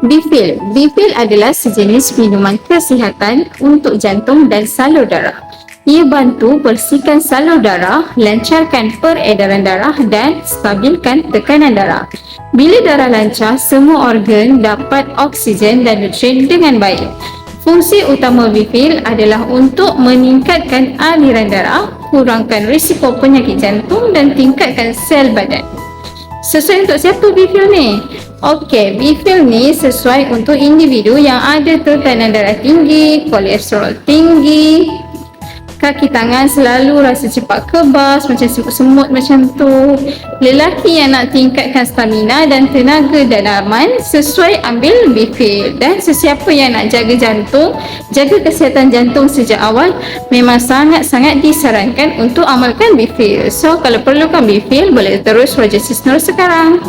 Bifil. Bifil adalah sejenis minuman kesihatan untuk jantung dan salur darah. Ia bantu bersihkan salur darah, lancarkan peredaran darah dan stabilkan tekanan darah. Bila darah lancar, semua organ dapat oksigen dan nutrien dengan baik. Fungsi utama bifil adalah untuk meningkatkan aliran darah, kurangkan risiko penyakit jantung dan tingkatkan sel badan. Sesuai untuk siapa bifil ni? Okey, bifil ni sesuai untuk individu yang ada tekanan darah tinggi, kolesterol tinggi, kaki tangan selalu rasa cepat kebas macam semut-semut macam tu. Lelaki yang nak tingkatkan stamina dan tenaga dalaman sesuai ambil bifil dan sesiapa yang nak jaga jantung jaga kesihatan jantung sejak awal memang sangat-sangat disarankan untuk amalkan bifil so kalau perlukan bifil boleh terus Roger Cisnur sekarang